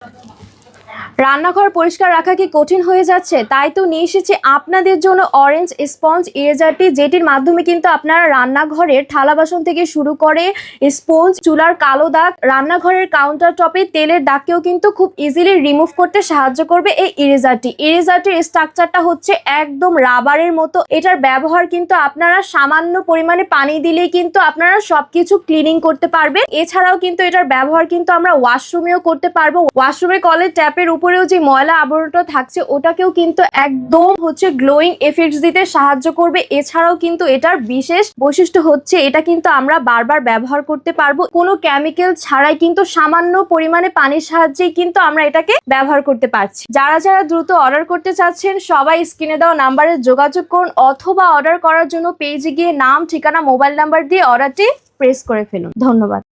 Thank you. রান্নাঘর পরিষ্কার রাখা কি কঠিন হয়ে যাচ্ছে? তাই তো নিয়ে এসেছি আপনাদের জন্য অরেঞ্জ স্পঞ্জ ইরেজারটি যেটির মাধ্যমে কিন্তু আপনারা রান্নাঘরের থালা বাসন থেকে শুরু করে স্পঞ্জ চুলার কালো দাগ, রান্নাঘরের কাউন্টার টপে তেলের দাগকেও কিন্তু খুব ইজিলি রিমুভ করতে সাহায্য করবে এই ইরেজারটি ইরেজারটির স্ট্রাকচারটা হচ্ছে একদম রাবারের মতো। এটার ব্যবহার কিন্তু আপনারা সামান্য পরিমাণে পানি দিলেই কিন্তু আপনারা সবকিছু ক্লিনিং করতে পারবেন। এছাড়াও কিন্তু এটার ব্যবহার কিন্তু আমরা ওয়াশরুমেও করতে পারব। ওয়াশরুমে কলের ট্যাপের উপরেও যে ময়লা আবরণটা থাকছে, ওটাকেও কিন্তু একদম হচ্ছে গ্লোয়িং এফেক্টস দিতে সাহায্য করবে। এছাড়াও কিন্তু এটার বিশেষ বৈশিষ্ট্য হচ্ছে, এটা কিন্তু আমরা বারবার ব্যবহার করতে পারব। কোনো কেমিক্যাল ছাড়াই কিন্তু সামান্য পরিমাণে পানির সাহায্যেই কিন্তু আমরা এটাকে ব্যবহার করতে পারছি। যারা যারা দ্রুত অর্ডার করতে চাচ্ছেন, সবাই স্ক্রিনে দেওয়া নাম্বারে যোগাযোগ করুন অথবা অর্ডার করার জন্য পেজে গিয়ে নাম, ঠিকানা মোবাইল নাম্বার দিয়ে অর্ডারটি প্রেস করে ফেলুন। ধন্যবাদ।